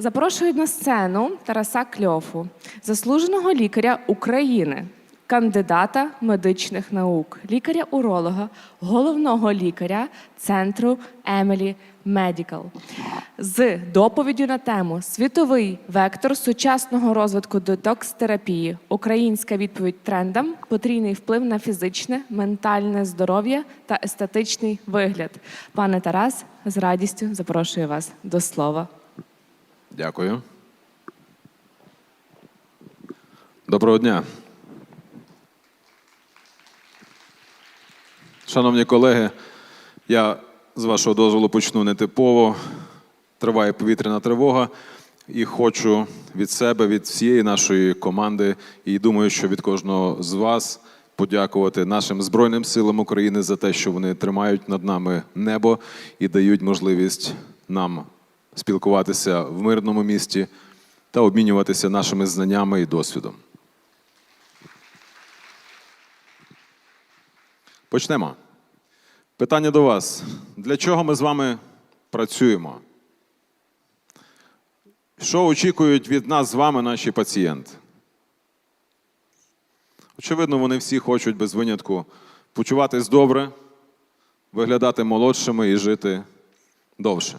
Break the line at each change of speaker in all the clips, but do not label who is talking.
Запрошую на сцену Тараса Кльофу, заслуженого лікаря України, кандидата медичних наук, лікаря-уролога, головного лікаря центру Емілі Медікал з доповіддю на тему Світовий вектор сучасного розвитку детокс-терапії, українська відповідь трендам, потрійний вплив на фізичне, ментальне здоров'я та естетичний вигляд. Пане Тарас, з радістю запрошую вас до слова.
Дякую. Доброго дня. Шановні колеги, я з вашого дозволу почну нетипово. Триває повітряна тривога. І хочу від себе, від всієї нашої команди, і думаю, що від кожного з вас подякувати нашим Збройним силам України за те, що вони тримають над нами небо і дають можливість нам спілкуватися в мирному місті та обмінюватися нашими знаннями і досвідом. Почнемо. Питання до вас. Для чого ми з вами працюємо? Що очікують від нас з вами наші пацієнти? Очевидно, вони всі хочуть без винятку почуватись добре, виглядати молодшими і жити довше.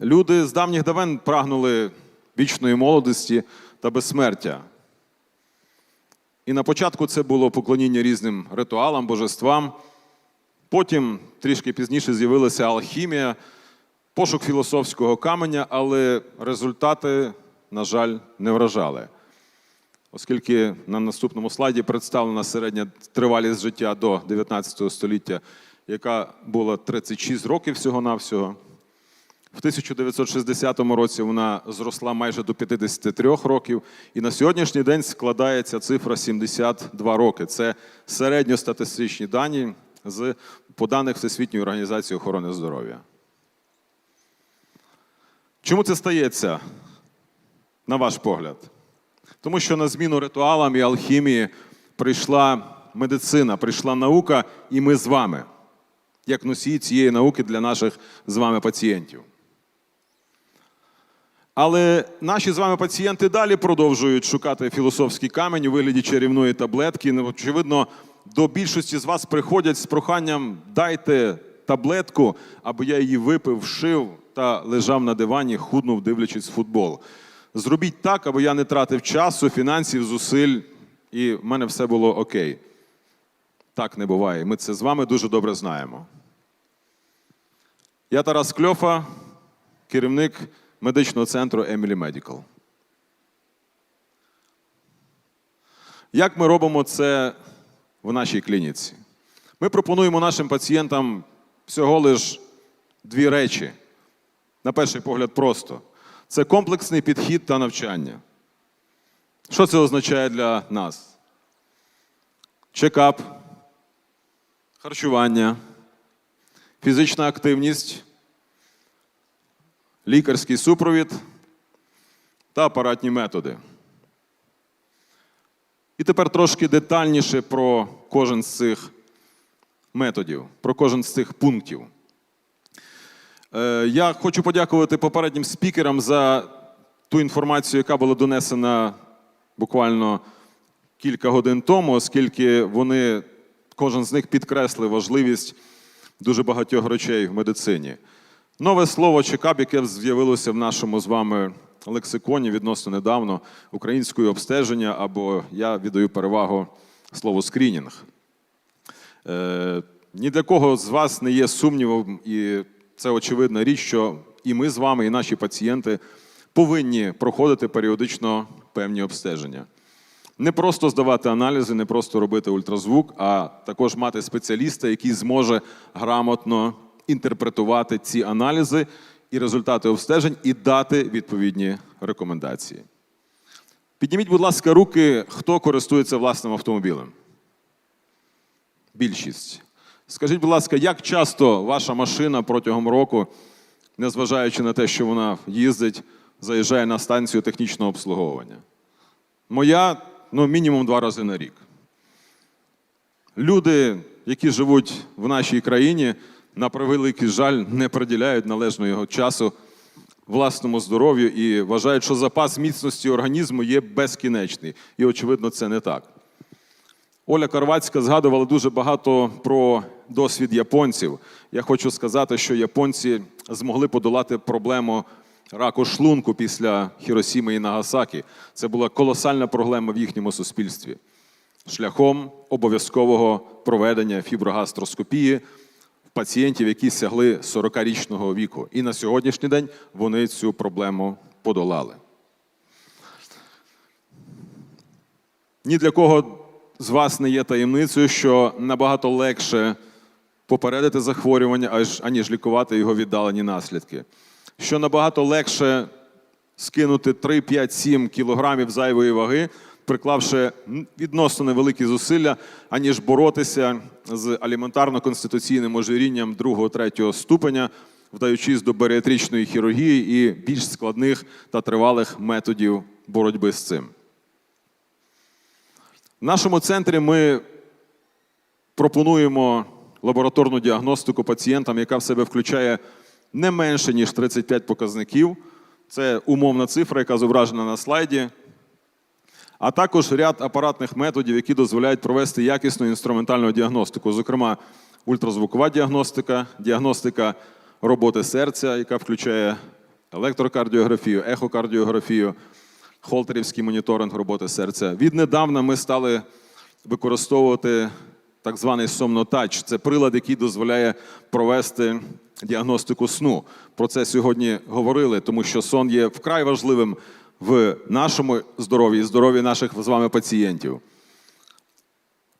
Люди з давніх давен прагнули вічної молодості та безсмертя. І на початку це було поклоніння різним ритуалам, божествам. Потім, трішки пізніше, з'явилася алхімія, пошук філософського каменя, але результати, на жаль, не вражали. Оскільки на наступному слайді представлена середня тривалість життя до 19 століття, яка була 36 років всього-навсього. В 1960 році вона зросла майже до 53 років, і на сьогоднішній день складається цифра 72 роки. Це середньостатистичні дані з по даних Всесвітньої організації охорони здоров'я. Чому це стається, на ваш погляд? Тому що на зміну ритуалам і алхімії прийшла медицина, прийшла наука, і ми з вами, як носії цієї науки для наших з вами пацієнтів. Але наші з вами пацієнти далі продовжують шукати філософський камінь у вигляді чарівної таблетки. Ну, Очевидно, до більшості з вас приходять з проханням дайте таблетку, аби я її випив, вшив та лежав на дивані, худнув, дивлячись футбол. Зробіть так, аби я не тратив часу, фінансів, зусиль, і в мене все було окей. Так не буває. Ми це з вами дуже добре знаємо. Я Тарас Кльофа, керівник медичного центру Емілі Медікал. Як ми робимо це в нашій клініці? Ми пропонуємо нашим пацієнтам всього лиш дві речі. На перший погляд, просто. Це комплексний підхід та навчання. Що це означає для нас? Чекап, харчування, фізична активність, лікарський супровід та апаратні методи. І тепер трошки детальніше про кожен з цих методів, про кожен з цих пунктів. Е, Я хочу подякувати попереднім спікерам за ту інформацію, яка була донесена буквально кілька годин тому, оскільки вони, кожен з них підкреслив важливість дуже багатьох речей в медицині. Нове слово чекап, яке з'явилося в нашому з вами лексиконі відносно недавно, українською обстеження, або я віддаю перевагу слову скрінінг. Е, ні для кого з вас не є сумнівом, і це очевидна річ, що і ми з вами, і наші пацієнти повинні проходити періодично певні обстеження. Не просто здавати аналізи, не просто робити ультразвук, а також мати спеціаліста, який зможе грамотно інтерпретувати ці аналізи і результати обстежень і дати відповідні рекомендації. Підніміть, будь ласка, руки, хто користується власним автомобілем. Більшість. Скажіть, будь ласка, як часто ваша машина протягом року, незважаючи на те, що вона їздить, заїжджає на станцію технічного обслуговування? Моя ну, мінімум два рази на рік. Люди, які живуть в нашій країні, на превеликий жаль, не приділяють належного його часу власному здоров'ю і вважають, що запас міцності організму є безкінечний. І, очевидно, це не так. Оля Карвацька згадувала дуже багато про досвід японців. Я хочу сказати, що японці змогли подолати проблему раку шлунку після Хіросіми і Нагасакі. Це була колосальна проблема в їхньому суспільстві. Шляхом обов'язкового проведення фіброгастроскопії пацієнтів, які сягли 40-річного віку. І на сьогоднішній день вони цю проблему подолали. Ні для кого з вас не є таємницею, що набагато легше попередити захворювання, аніж лікувати його віддалені наслідки. Що набагато легше скинути 3, 5, 7 кілограмів зайвої ваги, приклавши відносно невеликі зусилля, аніж боротися з аліментарно-конституційним ожирінням 2-3 ступеня, вдаючись до баріатричної хірургії і більш складних та тривалих методів боротьби з цим. В нашому центрі ми пропонуємо лабораторну діагностику пацієнтам, яка в себе включає не менше, ніж 35 показників. Це умовна цифра, яка зображена на слайді. А також ряд апаратних методів, які дозволяють провести якісну інструментальну діагностику, зокрема, ультразвукова діагностика, діагностика роботи серця, яка включає електрокардіографію, ехокардіографію, холтерівський моніторинг роботи серця. Віднедавна ми стали використовувати так званий сомнотач. Це прилад, який дозволяє провести діагностику сну. Про це сьогодні говорили, тому що сон є вкрай важливим в нашому здоров'ї, і здоров'ї наших з вами пацієнтів.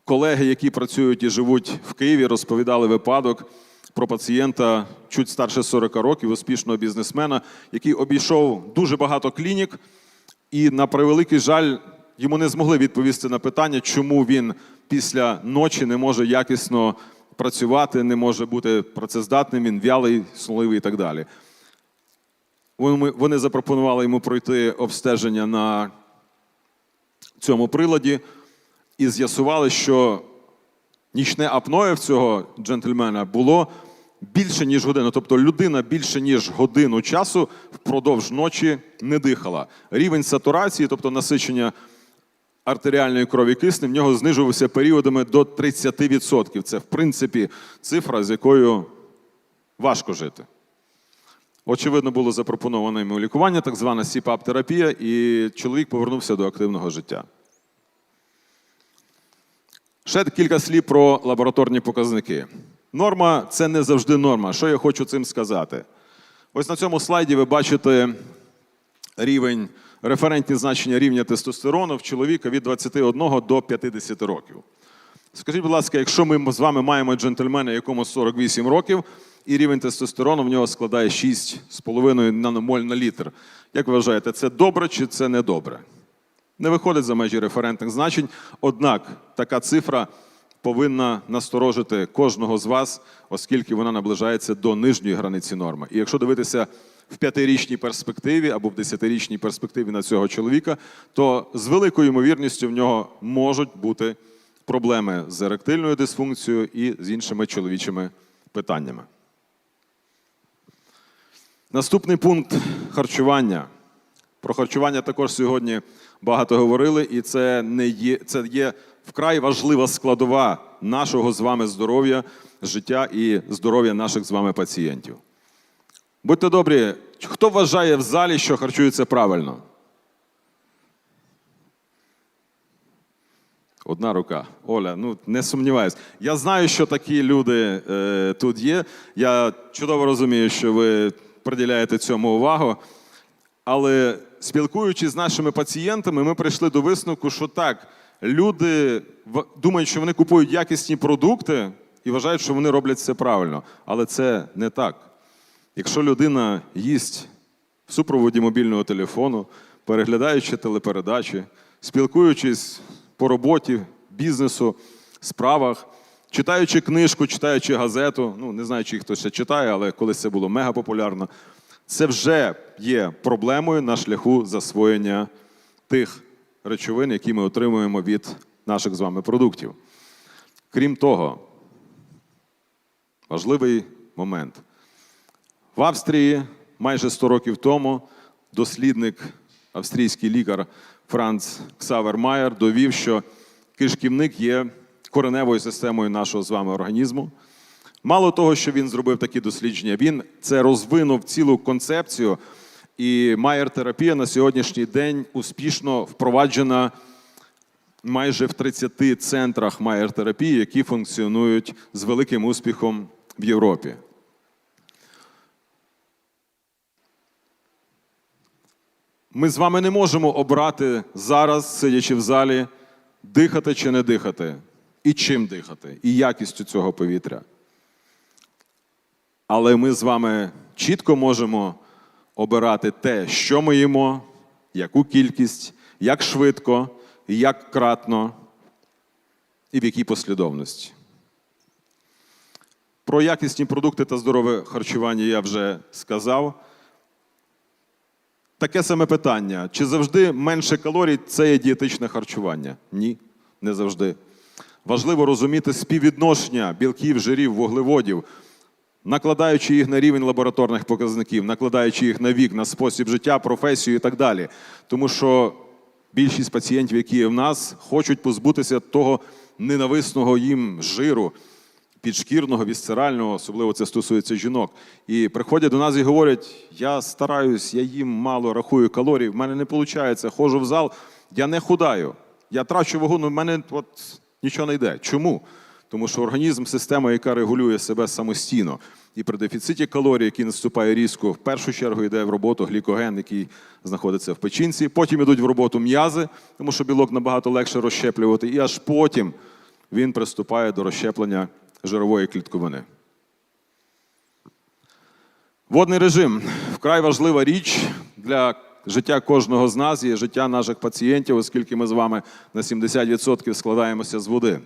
Колеги, які працюють і живуть в Києві, розповідали випадок про пацієнта чуть старше 40 років, успішного бізнесмена, який обійшов дуже багато клінік, і на превеликий жаль, йому не змогли відповісти на питання, чому він після ночі не може якісно працювати, не може бути працездатним, він вялий, сноливий і так далі. Вони запропонували йому пройти обстеження на цьому приладі і з'ясували, що нічне апноє в цього джентльмена було більше, ніж годину. Тобто людина більше, ніж годину часу впродовж ночі не дихала. Рівень сатурації, тобто насичення артеріальної крові киснем, в нього знижувався періодами до 30%. Це, в принципі, цифра, з якою важко жити. Очевидно, було запропоновано йому лікування, так звана СІПАП-терапія, і чоловік повернувся до активного життя. Ще кілька слів про лабораторні показники. Норма це не завжди норма. Що я хочу цим сказати? Ось на цьому слайді ви бачите рівень, референтні значення рівня тестостерону в чоловіка від 21 до 50 років. Скажіть, будь ласка, якщо ми з вами маємо джентльмена, якому 48 років, і рівень тестостерону в нього складає 6,5 наномоль на літр. Як ви вважаєте, це добре чи це не добре? Не виходить за межі референтних значень, однак така цифра повинна насторожити кожного з вас, оскільки вона наближається до нижньої границі норми. І якщо дивитися в п'ятирічній перспективі або в десятирічній перспективі на цього чоловіка, то з великою ймовірністю в нього можуть бути проблеми з еректильною дисфункцією і з іншими чоловічими питаннями. Наступний пункт харчування. Про харчування також сьогодні багато говорили, і це не є, це є вкрай важлива складова нашого з вами здоров'я, життя і здоров'я наших з вами пацієнтів. Будьте добрі, хто вважає в залі, що харчується правильно? Одна рука. Оля, ну не сумніваюсь. Я знаю, що такі люди е, тут є. Я чудово розумію, що ви приділяєте цьому увагу. Але спілкуючись з нашими пацієнтами, ми прийшли до висновку, що так, люди думають, що вони купують якісні продукти і вважають, що вони роблять все правильно. Але це не так. Якщо людина їсть в супроводі мобільного телефону, переглядаючи телепередачі, спілкуючись по роботі, бізнесу, справах, читаючи книжку, читаючи газету, ну не знаю, чи хтось ще читає, але колись це було мега популярно. Це вже є проблемою на шляху засвоєння тих речовин, які ми отримуємо від наших з вами продуктів. Крім того, важливий момент. В Австрії майже 100 років тому дослідник, австрійський лікар Франц Ксавер Майер довів, що кишківник є кореневою системою нашого з вами організму. Мало того, що він зробив такі дослідження, він це розвинув цілу концепцію, і Майер-терапія на сьогоднішній день успішно впроваджена майже в 30 центрах Майер-терапії, які функціонують з великим успіхом в Європі. Ми з вами не можемо обрати зараз, сидячи в залі, дихати чи не дихати, і чим дихати, і якістю цього повітря. Але ми з вами чітко можемо обирати те, що ми їмо, яку кількість, як швидко, як кратно і в якій послідовності. Про якісні продукти та здорове харчування я вже сказав. Таке саме питання: чи завжди менше калорій це є дієтичне харчування? Ні, не завжди. Важливо розуміти співвідношення білків, жирів, вуглеводів, накладаючи їх на рівень лабораторних показників, накладаючи їх на вік, на спосіб життя, професію і так далі. Тому що більшість пацієнтів, які є в нас, хочуть позбутися того ненависного їм жиру, підшкірного, вісцерального, особливо це стосується жінок. І приходять до нас і говорять: я стараюсь, я їм мало рахую калорій, в мене не виходить, ходжу в зал, я не худаю. Я трачу вагу, але в мене от нічого не йде. Чому? Тому що організм система, яка регулює себе самостійно. І при дефіциті калорій, який наступає різко, в першу чергу йде в роботу глікоген, який знаходиться в печінці. Потім йдуть в роботу м'язи, тому що білок набагато легше розщеплювати. І аж потім він приступає до розщеплення жирової клітковини. Водний режим вкрай важлива річ для життя кожного з нас і життя наших пацієнтів, оскільки ми з вами на 70% складаємося з води.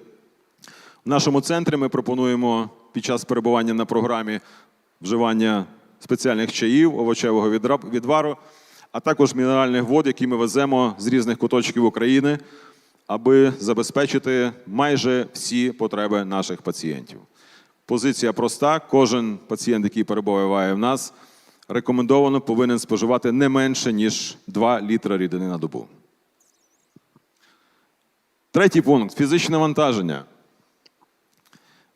В нашому центрі ми пропонуємо під час перебування на програмі вживання спеціальних чаїв, овочевого відвару, а також мінеральних вод, які ми веземо з різних куточків України, аби забезпечити майже всі потреби наших пацієнтів. Позиція проста: кожен пацієнт, який перебуває в нас, рекомендовано повинен споживати не менше ніж 2 літра рідини на добу. Третій пункт фізичне навантаження.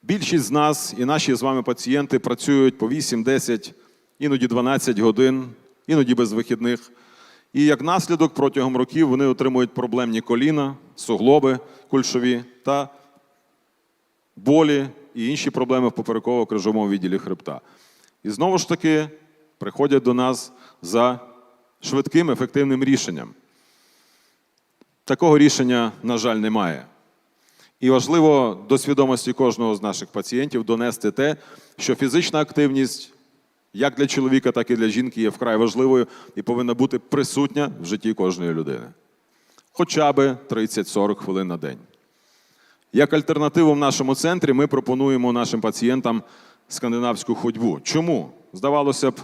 Більшість з нас і наші з вами пацієнти працюють по 8, 10, іноді 12 годин, іноді без вихідних. І як наслідок протягом років вони отримують проблемні коліна, суглоби кульшові та болі і інші проблеми в попереково-крижовому відділі хребта. І знову ж таки приходять до нас за швидким ефективним рішенням. Такого рішення, на жаль, немає. І важливо до свідомості кожного з наших пацієнтів донести те, що фізична активність як для чоловіка, так і для жінки є вкрай важливою і повинна бути присутня в житті кожної людини. Хоча би 30-40 хвилин на день. Як альтернативу в нашому центрі ми пропонуємо нашим пацієнтам скандинавську ходьбу. Чому? Здавалося б,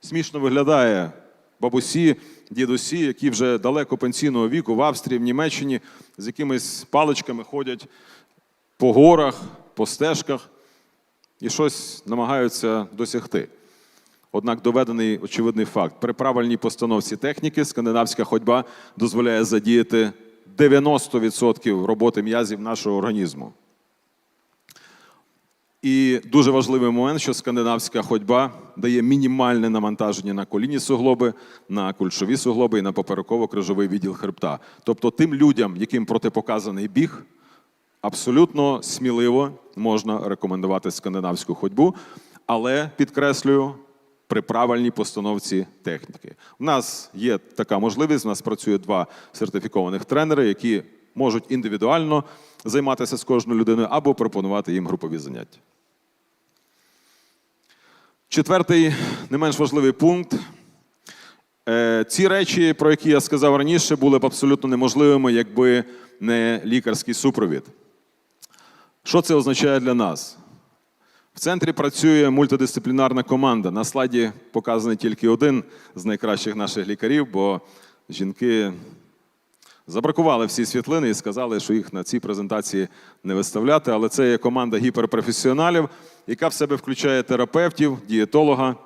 смішно виглядає бабусі, дідусі, які вже далеко пенсійного віку в Австрії, в Німеччині з якимись паличками ходять по горах, по стежках і щось намагаються досягти. Однак доведений очевидний факт: при правильній постановці техніки скандинавська ходьба дозволяє задіяти 90% роботи м'язів нашого організму. І дуже важливий момент, що скандинавська ходьба дає мінімальне навантаження на колінні суглоби, на кульшові суглоби і на попереково-крижовий відділ хребта. Тобто тим людям, яким протипоказаний біг, абсолютно сміливо можна рекомендувати скандинавську ходьбу, але підкреслюю, при правильній постановці техніки. У нас є така можливість. У нас працює два сертифікованих тренери, які можуть індивідуально займатися з кожною людиною або пропонувати їм групові заняття. Четвертий, не менш важливий пункт. Е, Ці речі, про які я сказав раніше, були б абсолютно неможливими, якби не лікарський супровід. Що це означає для нас? В центрі працює мультидисциплінарна команда. На слайді показаний тільки один з найкращих наших лікарів, бо жінки забракували всі світлини і сказали, що їх на цій презентації не виставляти. Але це є команда гіперпрофесіоналів, яка в себе включає терапевтів, дієтолога,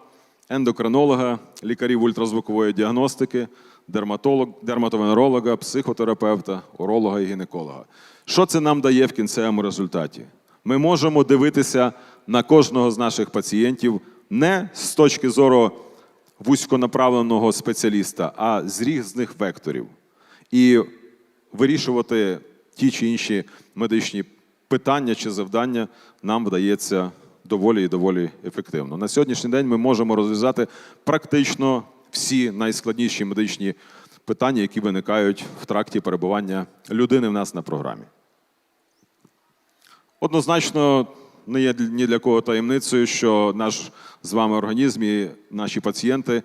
ендокринолога, лікарів ультразвукової діагностики, дерматолог, дерматовенеролога, психотерапевта, уролога і гінеколога. Що це нам дає в кінцевому результаті? Ми можемо дивитися на кожного з наших пацієнтів не з точки зору вузьконаправленого спеціаліста, а з різних векторів. І вирішувати ті чи інші медичні питання чи завдання нам вдається доволі і доволі ефективно. На сьогоднішній день ми можемо розв'язати практично всі найскладніші медичні питання, які виникають в тракті перебування людини в нас на програмі. Однозначно, не є ні для кого таємницею, що наш з вами організм і наші пацієнти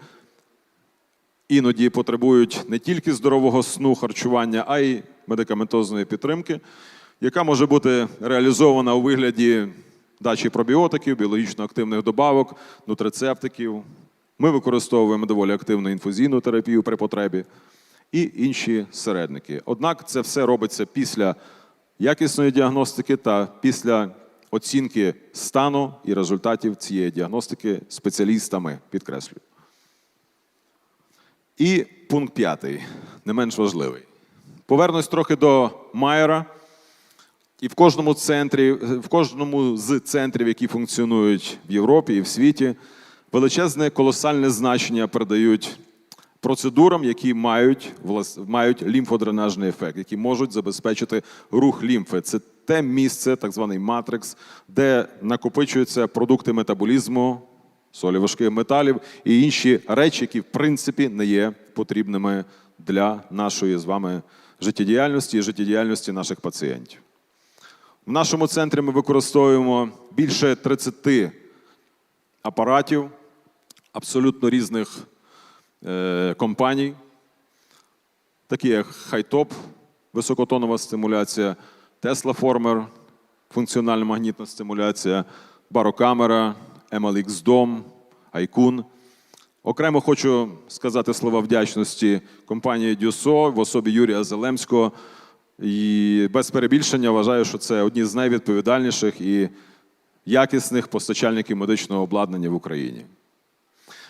іноді потребують не тільки здорового сну, харчування, а й медикаментозної підтримки, яка може бути реалізована у вигляді дачі пробіотиків, біологічно активних добавок, нутрицептиків. Ми використовуємо доволі активну інфузійну терапію при потребі і інші середники. Однак це все робиться після якісної діагностики та після оцінки стану і результатів цієї діагностики спеціалістами, підкреслюю. І пункт п'ятий, не менш важливий. Повернусь трохи до Майера. І в кожному центрі, в кожному з центрів, які функціонують в Європі і в світі, величезне колосальне значення передають процедурам, які мають, мають лімфодренажний ефект, які можуть забезпечити рух лімфи. Це те місце, так званий матрикс, де накопичуються продукти метаболізму, солі важких металів і інші речі, які в принципі не є потрібними для нашої з вами життєдіяльності і життєдіяльності наших пацієнтів. В нашому центрі ми використовуємо більше 30 апаратів абсолютно різних е, компаній, такі як Хайтоп, високотонова стимуляція, Tesla Former, функціональна магнітна стимуляція, барокамера, MLX Dom, Айкун. Окремо хочу сказати слова вдячності компанії Дюсо в особі Юрія Зелемського. І без перебільшення вважаю, що це одні з найвідповідальніших і якісних постачальників медичного обладнання в Україні.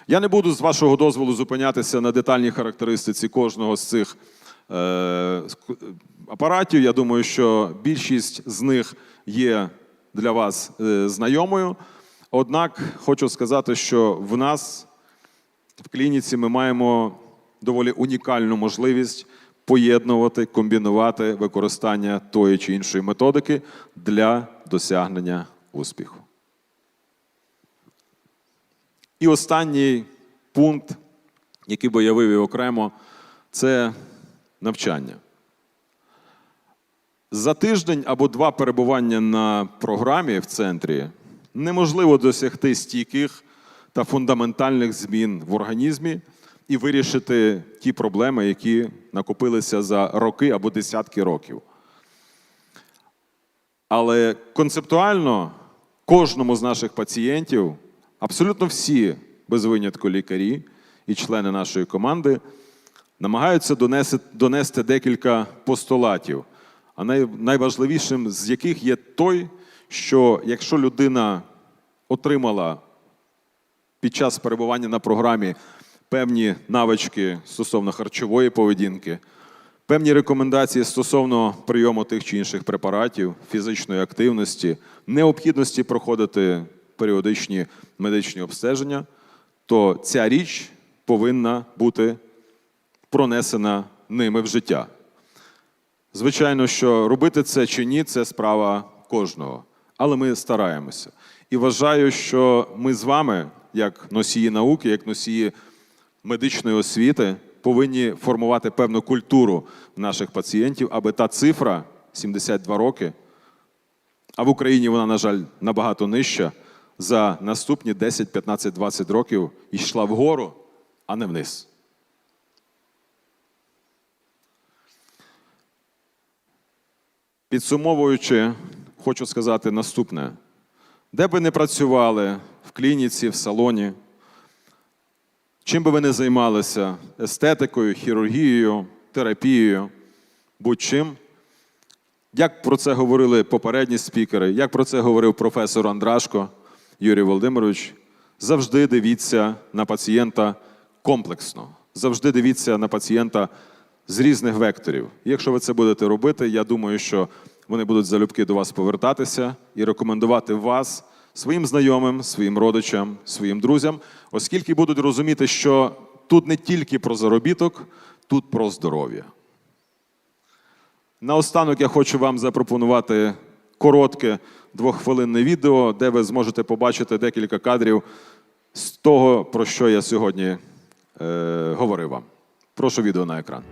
Я не буду з вашого дозволу зупинятися на детальній характеристиці кожного з цих е, апаратів. Я думаю, що більшість з них є для вас е, знайомою. Однак хочу сказати, що в нас в клініці ми маємо доволі унікальну можливість поєднувати, комбінувати використання тої чи іншої методики для досягнення успіху. І останній пункт, який би я вивів окремо, це навчання. За тиждень або два перебування на програмі в центрі неможливо досягти стійких та фундаментальних змін в організмі і вирішити ті проблеми, які накопилися за роки або десятки років. Але концептуально кожному з наших пацієнтів, абсолютно всі без винятку лікарі і члени нашої команди, намагаються донести, донести декілька постулатів, а найважливішим з яких є той, що якщо людина отримала під час перебування на програмі певні навички стосовно харчової поведінки, певні рекомендації стосовно прийому тих чи інших препаратів, фізичної активності, необхідності проходити періодичні медичні обстеження, то ця річ повинна бути пронесена ними в життя. Звичайно, що робити це чи ні, це справа кожного. Але ми стараємося. І вважаю, що ми з вами, як носії науки, як носії медичної освіти, повинні формувати певну культуру наших пацієнтів, аби та цифра 72 роки, а в Україні вона, на жаль, набагато нижча, за наступні 10, 15, 20 років йшла вгору, а не вниз. Підсумовуючи, хочу сказати наступне: де би не працювали в клініці, в салоні, чим би ви не займалися естетикою, хірургією, терапією, будь-чим, як про це говорили попередні спікери, як про це говорив професор Андрашко Юрій Володимирович, завжди дивіться на пацієнта комплексно. Завжди дивіться на пацієнта з різних векторів. Якщо ви це будете робити, я думаю, що вони будуть залюбки до вас повертатися і рекомендувати вас своїм знайомим, своїм родичам, своїм друзям, оскільки будуть розуміти, що тут не тільки про заробіток, тут про здоров'я. Наостанок я хочу вам запропонувати коротке двоххвилинне відео, де ви зможете побачити декілька кадрів з того, про що я сьогодні е, говорив вам. Прошу відео на екран.